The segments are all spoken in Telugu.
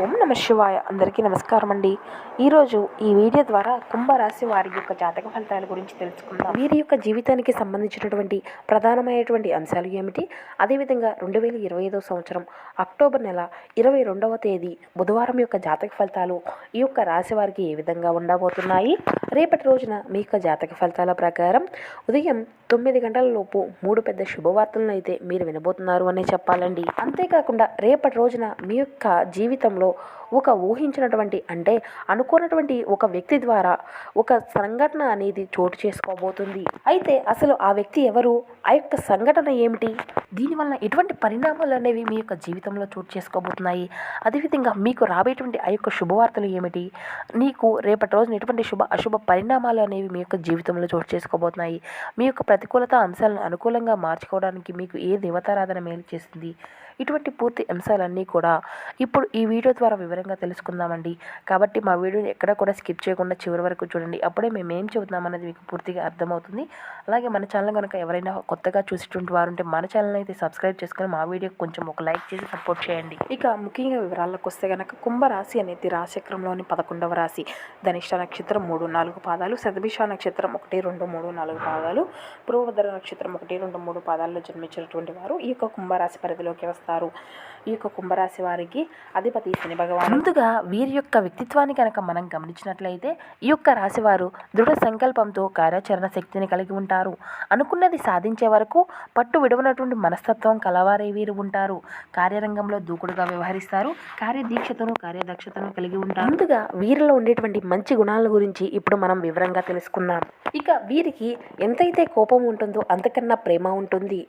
ఓం నమ శివాయ. అందరికీ నమస్కారం అండి ఈరోజు ఈ వీడియో ద్వారా కుంభరాశి వారి యొక్క జాతక ఫలితాల గురించి తెలుసుకుందాం. వీరి యొక్క జీవితానికి సంబంధించినటువంటి ప్రధానమైనటువంటి అంశాలు ఏమిటి? అదేవిధంగా రెండు వేల ఇరవై ఐదో సంవత్సరం అక్టోబర్ నెల ఇరవై రెండవ తేదీ బుధవారం యొక్క జాతక ఫలితాలు ఈ యొక్క రాశి వారికి ఏ విధంగా ఉండబోతున్నాయి? రేపటి రోజున మీ యొక్క జాతక ఫలితాల ప్రకారం ఉదయం తొమ్మిది గంటల లోపు మూడు పెద్ద శుభవార్తలను అయితే మీరు వినబోతున్నారు అనే చెప్పాలండి. అంతేకాకుండా రేపటి రోజున మీ యొక్క జీవితంలో ఒక ఊహించినటువంటి అంటే అనుకున్నటువంటి ఒక వ్యక్తి ద్వారా ఒక సంఘటన అనేది చోటు చేసుకోబోతుంది. అయితే అసలు ఆ వ్యక్తి ఎవరు? ఆ యొక్క సంఘటన ఏమిటి? దీనివల్ల ఎటువంటి పరిణామాలు అనేవి మీ యొక్క జీవితంలో చోటు చేసుకోబోతున్నాయి? అదేవిధంగా మీకు రాబోయేటువంటి ఆ యొక్క శుభవార్తలు ఏమిటి? నీకు రేపటి రోజున ఎటువంటి శుభ అశుభ పరిణామాలు అనేవి మీ యొక్క జీవితంలో చోటు చేసుకోబోతున్నాయి? మీ యొక్క ప్రతికూలత అంశాలను అనుకూలంగా మార్చుకోవడానికి మీకు ఏ దేవతారాధన మేలు చేస్తుంది ఇటువంటి పూర్తి అంశాలన్నీ కూడా ఇప్పుడు ఈ వీడియో ద్వారా వివరంగా తెలుసుకుందామండి. కాబట్టి మా వీడియోని ఎక్కడ కూడా స్కిప్ చేయకుండా చివరి వరకు చూడండి. అప్పుడే మేము ఏం చెబుతున్నాం అనేది మీకు పూర్తిగా అర్థమవుతుంది. అలాగే మన ఛానల్ కనుక ఎవరైనా కొత్తగా చూసేటువంటి వారు ఉంటే మన ఛానల్ అయితే సబ్స్క్రైబ్ చేసుకొని మా వీడియోకి కొంచెం ఒక లైక్ చేసి సపోర్ట్ చేయండి. ఇక ముఖ్యంగా వివరాలకు వస్తే కనుక కుంభరాశి అనేది రాశిచక్రంలోని పదకొండవ రాశి. ధనిష్ట నక్షత్రం మూడు నాలుగు పాదాలు శతభిష నక్షత్రం ఒకటి రెండు మూడు నాలుగు పాదాలు పూర్వభద్ర నక్షత్రం ఒకటి రెండు మూడు పాదాల్లో జన్మించినటువంటి వారు ఈ యొక్క కుంభరాశి పరిధిలోకి వస్తారు. ఈ యొక్క కుంభరాశి వారికి అధిపతి శని భగవాన్. ముందుగా వీరి యొక్క వ్యక్తిత్వాన్ని కనుక మనం గమనించినట్లయితే ఈ యొక్క రాశివారు దృఢ సంకల్పంతో కార్యాచరణ శక్తిని కలిగి ఉంటారు. అనుకున్నది సాధించే వరకు పట్టు విడవనటువంటి మనస్తత్వం కలవారే వీరు ఉంటారు. కార్యరంగంలో దూకుడుగా వ్యవహరిస్తారు. కార్యదీక్షతను కార్యదక్షతను కలిగి ఉంటారు. ముందుగా వీరిలో ఉండేటువంటి మంచి గుణాల గురించి ఇప్పుడు మనం వివరంగా తెలుసుకుందాం. ఇక వీరికి ఎంతైతే కోపం ఉంటుందో అంతకన్నా ప్రేమ ఉంటుంది.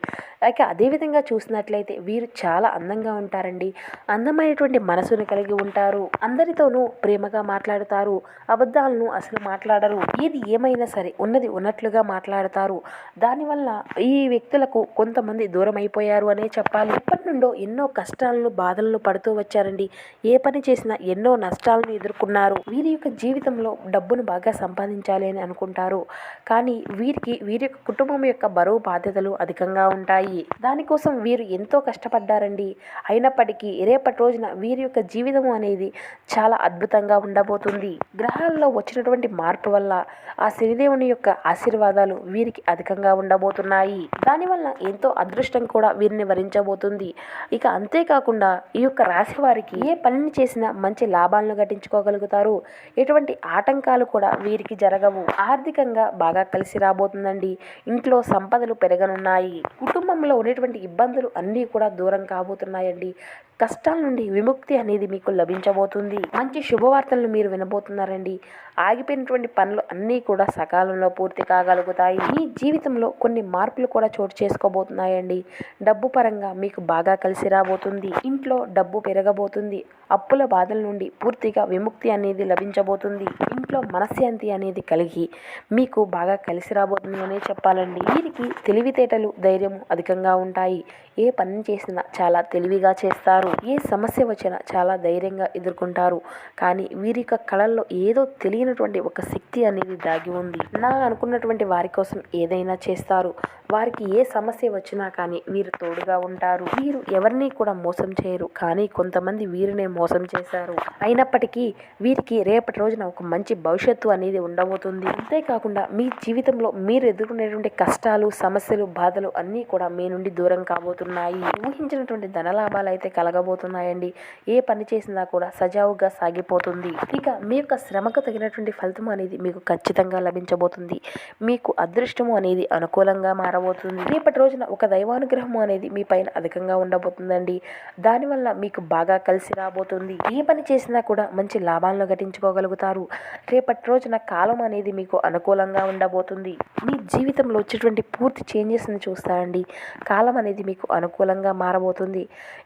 ఇక అదేవిధంగా చూసినట్లయితే వీరు చాలా అందంగా ఉంటారండి. అందమైనటువంటి మనసును కలిగి ఉంటారు. అందరితోనూ ప్రేమగా మాట్లాడతారు. అబద్ధాలను అసలు మాట్లాడరు. ఏది ఏమైనా సరే ఉన్నది ఉన్నట్లుగా మాట్లాడతారు. దానివల్ల ఈ వ్యక్తులకు కొంతమంది దూరం అయిపోయారు అనే చెప్పాలి. ఇప్పటి నుండో ఎన్నో కష్టాలను బాధలను పడుతూ వచ్చారండి. ఏ పని చేసినా ఎన్నో నష్టాలను ఎదుర్కొన్నారు. వీరి యొక్క జీవితంలో డబ్బును బాగా సంపాదించాలి అని అనుకుంటారు. కానీ వీరికి వీరి యొక్క కుటుంబం యొక్క బరువు బాధ్యతలు అధికంగా ఉంటాయి. దానికోసం వీరు ఎంతో కష్టపడ్డారండి. అయినప్పటికీ రేపటి రోజున వీరి యొక్క జీవితం అనేది చాలా అద్భుతంగా ఉండబోతుంది. గ్రహాల్లో వచ్చినటువంటి మార్పు వల్ల ఆ శనిదేవుని యొక్క ఆశీర్వాదాలు వీరికి అధికంగా ఉండబోతున్నాయి. దానివల్ల ఎంతో అదృష్టం కూడా వీరిని వరించబోతుంది. ఇక అంతేకాకుండా ఈ యొక్క రాశి వారికి ఏ పనిని చేసినా మంచి లాభాలను గట్టించుకోగలుగుతారు ఎటువంటి ఆటంకాలు కూడా వీరికి జరగవు. ఆర్థికంగా బాగా కలిసి రాబోతుందండి. ఇంట్లో సంపదలు పెరగనున్నాయి. కుటుంబంలో ఉన్నటువంటి ఇబ్బందులు అన్నీ కూడా దూరం కాబోతున్నాయండి. కష్టాల నుండి విముక్తి అనేది మీకు లభించబోతుంది. మంచి శుభవార్తలను మీరు వినబోతున్నారండి. ఆగిపోయినటువంటి పనులు అన్నీ కూడా సకాలంలో పూర్తి కాగలుగుతాయి. మీ జీవితంలో కొన్ని మార్పులు కూడా చోటు చేసుకోబోతున్నాయండి. డబ్బు పరంగా మీకు బాగా కలిసి రాబోతుంది. ఇంట్లో డబ్బు పెరగబోతుంది. అప్పుల బాధల నుండి పూర్తిగా విముక్తి అనేది లభించబోతుంది. ఇంట్లో మనశ్శాంతి అనేది కలిగి మీకు బాగా కలిసి రాబోతుంది అనే చెప్పాలండి. వీరికి తెలివితేటలు ధైర్యం అధికంగా ఉంటాయి. ఏ పని చేసినా చాలా తెలివిగా చేస్తారు. ఏ సమస్య వచ్చినా చాలా ధైర్యంగా ఎదుర్కొంటారు. కానీ వీరి యొక్క కళల్లో ఏదో తెలియనటువంటి ఒక శక్తి అనేది దాగి ఉంది. నా అనుకున్నటువంటి వారి కోసం ఏదైనా చేస్తారు. వారికి ఏ సమస్య వచ్చినా కానీ వీరు తోడుగా ఉంటారు. వీరు ఎవరిని కూడా మోసం చేయరు. కానీ కొంతమంది వీరినే మోసం చేశారు. అయినప్పటికీ వీరికి రేపటి రోజున ఒక మంచి భవిష్యత్తు అనేది ఉండబోతుంది. అంతేకాకుండా మీ జీవితంలో మీరు ఎదుర్కొనేటువంటి కష్టాలు సమస్యలు బాధలు అన్నీ కూడా మీ నుండి దూరం కాబోతున్నాయి. ఊహించినటువంటి ధనలాభాలు అయితే కలగబోతున్నాయండి. ఏ పని చేసినా కూడా సజావుగా సాగిపోతుంది. ఇక మీ యొక్క శ్రమకు తగినటువంటి ఫలితం అనేది మీకు ఖచ్చితంగా లభించబోతుంది. మీకు అదృష్టము అనేది అనుకూలంగా మారబోతుంది. రేపటి రోజున ఒక దైవానుగ్రహము అనేది మీ పైన అధికంగా ఉండబోతుందండి. దానివల్ల మీకు బాగా కలిసి రాబోతుంది. ఏ పని చేసినా కూడా మంచి లాభాలను గటించుకోగలుగుతారు రేపటి రోజున కాలం అనేది మీకు అనుకూలంగా ఉండబోతుంది. మీ జీవితంలో వచ్చేటువంటి పూర్తి చేంజెస్ని చూస్తారండి. కాలం అనేది మీకు అనుకూలంగా మారబోతుంది.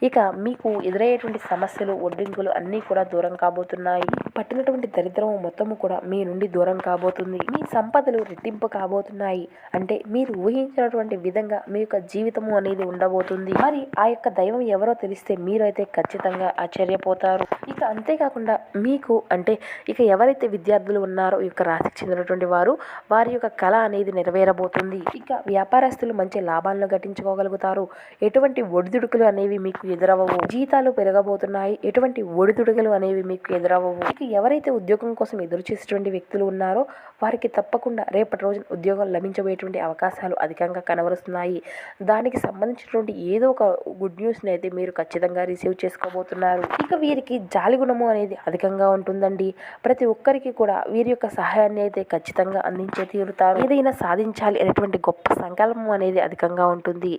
ఇక మీకు ఎదురయ్యేటువంటి సమస్యలు ఒడ్డింకులు అన్నీ కూడా దూరం కాబోతున్నాయి. పట్టినటువంటి దరిద్రం మొత్తము కూడా మీ నుండి దూరం కాబోతుంది. మీ సంపదలు రెట్టింపు కాబోతున్నాయి. అంటే మీరు ఊహించినటువంటి విధంగా మీ యొక్క జీవితము అనేది ఉండబోతుంది. మరి ఆ యొక్క దైవం ఎవరో తెలిస్తే మీరైతే ఖచ్చితంగా ఆశ్చర్యపోతారు. ఇక అంతేకాకుండా మీకు అంటే ఇక ఎవరైతే విద్యార్థులు ఉన్నారో ఈ యొక్క రాశికి చెందినటువంటి వారు వారి యొక్క కళ అనేది నెరవేరబోతుంది. ఇక వ్యాపారస్తులు మంచి లాభాలను గట్టించుకోగలుగుతారు ఎటువంటి ఒడిదుడుకులు అనేవి మీకు ఎదురవ్వవు. జీతాలు పెరగబోతున్నాయి. ఎటువంటి ఒడిదుడుగలు అనేవి మీకు ఎదురవ్వవు. మీకు ఎవరైతే ఉద్యోగం కోసం ఎదురు చేసేటువంటి వ్యక్తులు ఉన్నారో వారికి తప్పకుండా రేపటి రోజున ఉద్యోగం లభించబోయేటువంటి అవకాశాలు అధికంగా కనబరుస్తున్నాయి. దానికి సంబంధించినటువంటి ఏదో ఒక గుడ్ న్యూస్ని అయితే మీరు ఖచ్చితంగా రిసీవ్ చేసుకోబోతున్నారు. ఇక వీరికి జాలి గుణము అనేది అధికంగా ఉంటుందండి. ప్రతి ఒక్కరికి కూడా వీరి యొక్క సహాయాన్ని అయితే ఖచ్చితంగా అందించే తీరుతారు. ఏదైనా సాధించాలి అనేటువంటి గొప్ప సంకల్పం అనేది అధికంగా ఉంటుంది.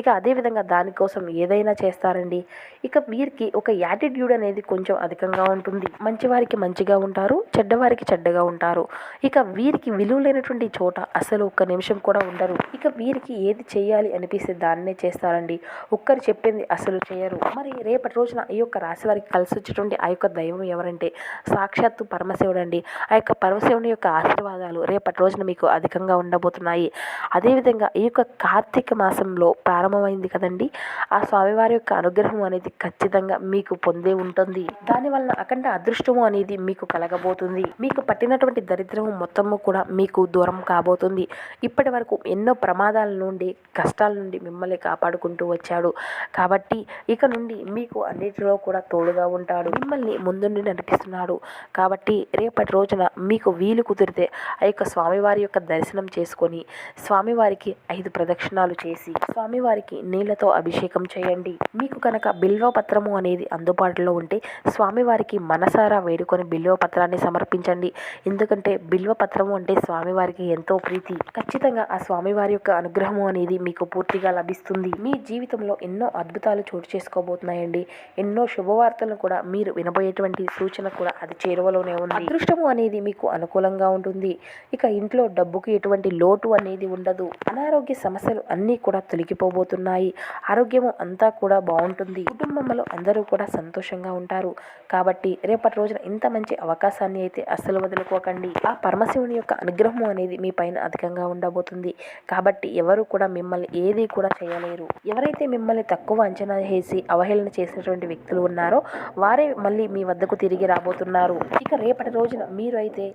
ఇక అదేవిధంగా దానికోసం ఏదైనా చేస్తారండి. ఇక వీరికి ఒక యాటిట్యూడ్ అనేది కొంచెం అధికంగా ఉంటుంది. మంచివారికి మంచిగా ఉంటారు చెడ్డవారికి చెడ్డగా ఉంటారు. ఇక వీరికి విలువ లేనటువంటి చోట అసలు ఒక్క నిమిషం కూడా ఉండరు. ఇక వీరికి ఏది చేయాలి అనిపిస్తే దాన్నే చేస్తారండి. ఒక్కరు చెప్పింది అసలు చేయరు. మరి రేపటి రోజున ఈ యొక్క రాశి వారికి కలిసి వచ్చేటువంటి ఆ యొక్క దైవం ఎవరంటే సాక్షాత్తు పరమశివుడు అండి ఆ యొక్క పరమశివుని యొక్క ఆశీర్వాదాలు రేపటి రోజున మీకు అధికంగా ఉండబోతున్నాయి. అదేవిధంగా ఈ యొక్క కార్తీక మాసంలో ప్రారంభమైంది కదండి. ఆ స్వామివారి యొక్క అనుగ్రహం అనేది ఖచ్చితంగా మీకు పొందే ఉంటుంది. దానివల్ల అఖండ అదృష్టము అనేది మీకు కలగబోతుంది. మీకు పట్టినటువంటి దరిద్రము మొత్తము కూడా మీకు దూరం కాబోతుంది. ఇప్పటి వరకు ఎన్నో ప్రమాదాల నుండి కష్టాల నుండి మిమ్మల్ని కాపాడుకుంటూ వచ్చాడు. కాబట్టి ఇక నుండి మీకు అన్నిటిలో కూడా తోడుగా ఉంటాడు. మిమ్మల్ని ముందుండి నడిపిస్తున్నాడు. కాబట్టి రేపటి రోజున మీకు వీలు కుదిరితే ఆ యొక్క స్వామివారి యొక్క దర్శనం చేసుకొని స్వామివారికి ఐదు ప్రదక్షిణాలు చేసి స్వామివారికి నీళ్ళతో అభిషేకం చేయండి. మీ మీకు కనుక బిల్వ పత్రము అనేది అందుబాటులో ఉంటే స్వామివారికి మనసారా వేడుకొని బిల్వ పత్రాన్ని సమర్పించండి. ఎందుకంటే బిల్వ పత్రము అంటే స్వామివారికి ఎంతో ప్రీతి. ఖచ్చితంగా ఆ స్వామివారి యొక్క అనుగ్రహము అనేది మీకు పూర్తిగా లభిస్తుంది. మీ జీవితంలో ఎన్నో అద్భుతాలు చోటు చేసుకోబోతున్నాయండి. ఎన్నో శుభవార్తలను కూడా మీరు వినబోయేటువంటి సూచన కూడా అది చేరువలోనే ఉంది. అదృష్టము అనేది మీకు అనుకూలంగా ఉంటుంది. ఇక ఇంట్లో డబ్బుకు ఎటువంటి లోటు అనేది ఉండదు. అనారోగ్య సమస్యలు అన్నీ కూడా తొలగిపోబోతున్నాయి. ఆరోగ్యము అంతా కూడా బాగుంటుంది. కుటుంబంలో అందరూ కూడా సంతోషంగా ఉంటారు. కాబట్టి రేపటి రోజున ఇంత మంచి అవకాశాన్ని అయితే అస్సలు వదులుకోకండి. ఆ పరమశివుని యొక్క అనుగ్రహం అనేది మీ పైన అధికంగా ఉండబోతుంది. కాబట్టి ఎవరు కూడా మిమ్మల్ని ఏది కూడా చేయలేరు. ఎవరైతే మిమ్మల్ని తక్కువ అంచనా వేసి అవహేళన చేసినటువంటి వ్యక్తులు ఉన్నారో వారే మళ్ళీ మీ వద్దకు తిరిగి రాబోతున్నారు. ఇక రేపటి రోజున మీరు అయితే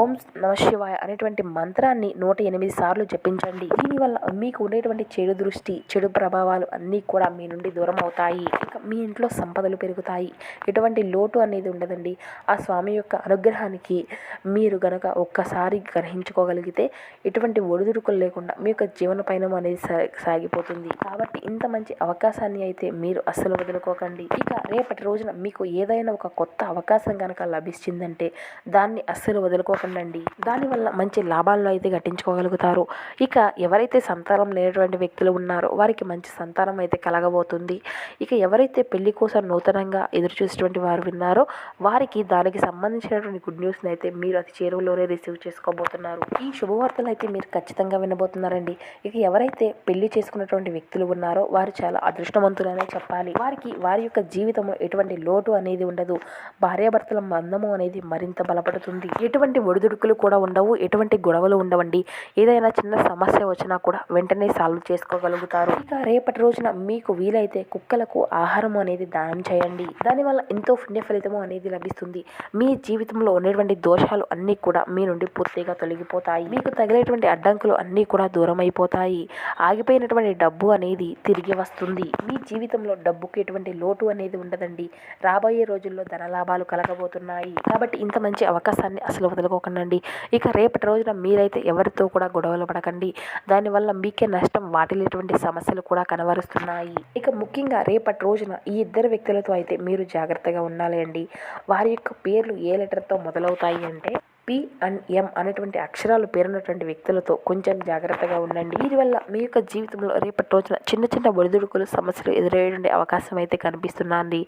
ఓం నమ శివాయ అనేటువంటి మంత్రాన్ని నూట ఎనిమిది సార్లు జపించండి. దీనివల్ల మీకు ఉండేటువంటి చెడు దృష్టి చెడు ప్రభావాలు అన్నీ కూడా మీ నుండి దూరం అవుతాయి. ఇక మీ ఇంట్లో సంపదలు పెరుగుతాయి. ఎటువంటి లోటు అనేది ఉండదండి. ఆ స్వామి యొక్క అనుగ్రహానికి మీరు గనక ఒక్కసారి గ్రహించుకోగలిగితే ఎటువంటి ఒడిదుడుకులు లేకుండా మీ యొక్క జీవన పయనం అనేది సా- సాగిపోతుంది. కాబట్టి ఇంత మంచి అవకాశాన్ని అయితే మీరు అస్సలు వదులుకోకండి. ఇక రేపటి రోజున మీకు ఏదైనా ఒక కొత్త అవకాశం కనుక లభిస్తుందంటే దాన్ని అస్సలు వదులుకోకండి దానివల్ల మంచి లాభాలను అయితే గట్టించుకోగలుగుతారు. ఇక ఎవరైతే సంతానం లేనటువంటి వ్యక్తులు ఉన్నారో వారికి మంచి సంతానం అయితే కలగబోతుంది. ఇక ఎవరైతే పెళ్ళి కోసం నూతనంగా ఎదురు వారు విన్నారో వారికి దానికి సంబంధించినటువంటి గుడ్ న్యూస్ని అయితే మీరు అతి చేరువలోనే రిసీవ్ చేసుకోబోతున్నారు. ఈ శుభవార్తలు అయితే మీరు ఖచ్చితంగా వినబోతున్నారండి. ఇక ఎవరైతే పెళ్ళి చేసుకున్నటువంటి వ్యక్తులు ఉన్నారో వారు చాలా అదృష్టవంతులనే చెప్పాలి. వారికి వారి యొక్క జీవితంలో ఎటువంటి లోటు అనేది ఉండదు. భార్యాభర్తల మందము అనేది మరింత బలపడుతుంది. ఎటువంటి ఒడిదుడుకులు కూడా ఉండవు ఎటువంటి గొడవలు ఉండవండి. ఏదైనా చిన్న సమస్య వచ్చినా కూడా వెంటనే సాల్వ్ చేసుకోగలుగుతారు. ఇక రేపటి రోజున మీకు వీలైతే కుక్కలకు ఆహారం అనేది దానం చేయండి. దానివల్ల ఎంతో పుణ్య ఫలితము అనేది లభిస్తుంది. మీ జీవితంలో ఉండేటువంటి దోషాలు అన్నీ కూడా మీ నుండి పూర్తిగా తొలగిపోతాయి. మీకు తగిలేటువంటి అడ్డంకులు అన్నీ కూడా దూరం అయిపోతాయి ఆగిపోయినటువంటి డబ్బు అనేది తిరిగి వస్తుంది. మీ జీవితంలో డబ్బుకి ఎటువంటి లోటు అనేది ఉండదండి. రాబోయే రోజుల్లో ధన లాభాలు కలగబోతున్నాయి. కాబట్టి ఇంత మంచి అవకాశాన్ని అసలు వదులుకోకండి ఇక రేపటి రోజున మీరైతే ఎవరితో కూడా గొడవలు పడకండి. దానివల్ల మీకే నష్టం వాటిల్లేటువంటి సమస్యలు కూడా కనబరుస్తున్నాయి. ఇక ముఖ్యంగా రేపటి రోజున ఈ ఇద్దరు వ్యక్తులతో అయితే మీరు జాగ్రత్తగా ఉండాలి అండి. వారి యొక్క పేర్లు ఏ లెటర్తో మొదలవుతాయి అంటే పి అండ్ ఎం అనేటువంటి అక్షరాలు పేరున్నటువంటి వ్యక్తులతో కొంచెం జాగ్రత్తగా ఉండండి. వీరి వల్ల మీ యొక్క జీవితంలో రేపటి రోజున చిన్న చిన్న ఒడిదుడుకులు సమస్యలు ఎదురయ్యే అవకాశం అయితే కనిపిస్తుందండి.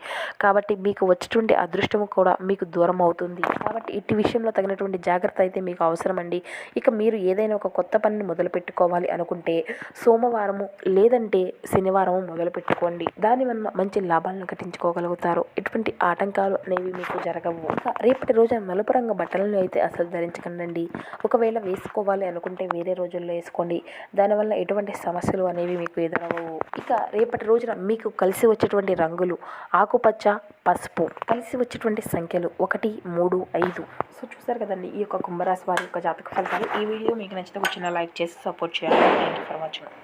కాబట్టి మీకు వచ్చేటువంటి అదృష్టం కూడా మీకు దూరం అవుతుంది. కాబట్టి ఇటు విషయంలో తగినటువంటి జాగ్రత్త అయితే మీకు అవసరమండి. ఇక మీరు ఏదైనా ఒక కొత్త పనిని మొదలు పెట్టుకోవాలి అనుకుంటే సోమవారము లేదంటే శనివారము మొదలుపెట్టుకోండి. దానివల్ల మంచి లాభాలను కట్టించుకోగలుగుతారు. ఎటువంటి ఆటంకాలు అనేవి మీకు జరగవు. ఇక రేపటి రోజున నలుపు రంగు బట్టలను అయితే అసలు ధరించకండి ఒకవేళ వేసుకోవాలి అనుకుంటే వేరే రోజుల్లో వేసుకోండి. దానివల్ల ఎటువంటి సమస్యలు అనేవి మీకు ఎదురవవు ఇక రేపటి రోజున మీకు కలిసి వచ్చేటువంటి రంగులు ఆకుపచ్చ పసుపు కలిసి వచ్చేటువంటి సంఖ్యలు ఒకటి మూడు ఐదు. సో చూసారు కదండి ఈ యొక్క కుంభరాశి వారి యొక్క జాతక ఫలితాలు. ఈ వీడియో మీకు నచ్చితే కూర్చున్న లైక్ చేసి సపోర్ట్ చేయాలి థ్యాంక్ యూ ఫర్ వాచింగ్